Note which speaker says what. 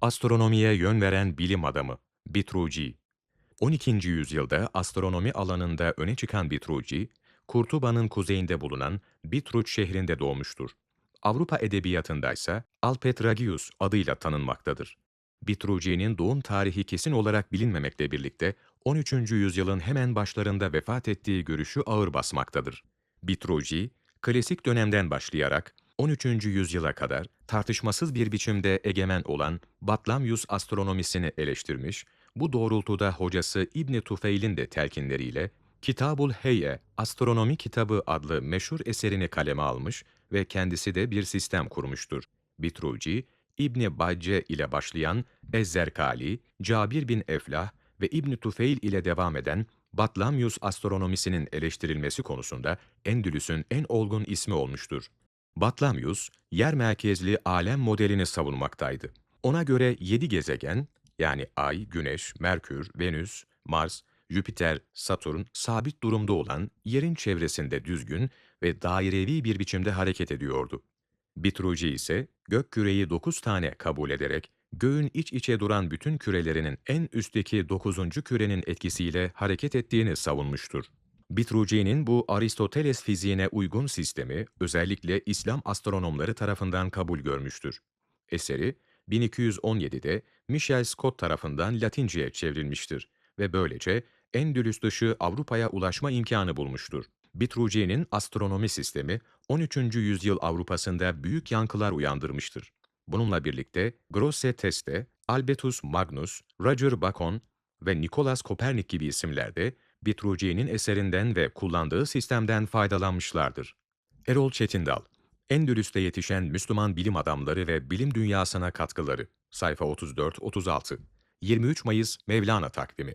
Speaker 1: Astronomiye yön veren bilim adamı Vitruvi 12. yüzyılda astronomi alanında öne çıkan Vitruvi, Kurtuba'nın kuzeyinde bulunan Bitruç şehrinde doğmuştur. Avrupa edebiyatında ise Alpetragius adıyla tanınmaktadır. Vitruvi'nin doğum tarihi kesin olarak bilinmemekle birlikte 13. yüzyılın hemen başlarında vefat ettiği görüşü ağır basmaktadır. Vitruvi, klasik dönemden başlayarak 13. yüzyıla kadar tartışmasız bir biçimde egemen olan Batlamyus astronomisini eleştirmiş, bu doğrultuda hocası İbn Tufeil'in de telkinleriyle Kitabul Heyye, Astronomi Kitabı adlı meşhur eserini kaleme almış ve kendisi de bir sistem kurmuştur. Vitruvi, İbni Bacce ile başlayan Ezzerkali, Cabir bin Eflah ve İbn Tufeil ile devam eden Batlamyus astronomisinin eleştirilmesi konusunda Endülüs'ün en olgun ismi olmuştur. Batlamyus, yer merkezli alem modelini savunmaktaydı. Ona göre yedi gezegen, yani Ay, Güneş, Merkür, Venüs, Mars, Jüpiter, Satürn sabit durumda olan yerin çevresinde düzgün ve dairevi bir biçimde hareket ediyordu. Vitruvi ise gök küreyi 9 tane kabul ederek göğün iç içe duran bütün kürelerinin en üstteki 9. kürenin etkisiyle hareket ettiğini savunmuştur. Vitruvi'nin bu Aristoteles fiziğine uygun sistemi özellikle İslam astronomları tarafından kabul görmüştür. Eseri 1217'de Michel Scott tarafından Latinceye çevrilmiştir ve böylece Endülüs dışı Avrupa'ya ulaşma imkanı bulmuştur. Vitruvi'nin astronomi sistemi 13. yüzyıl Avrupa'sında büyük yankılar uyandırmıştır. Bununla birlikte Grosse Teste, Albertus Magnus, Roger Bacon ve Nikolaus Kopernik gibi isimler de Vitruvi'nin eserinden ve kullandığı sistemden faydalanmışlardır. Erol Çetindal, Endülüs'te yetişen Müslüman bilim adamları ve bilim dünyasına katkıları. Sayfa 34-36. 23 Mayıs Mevlana takvimi.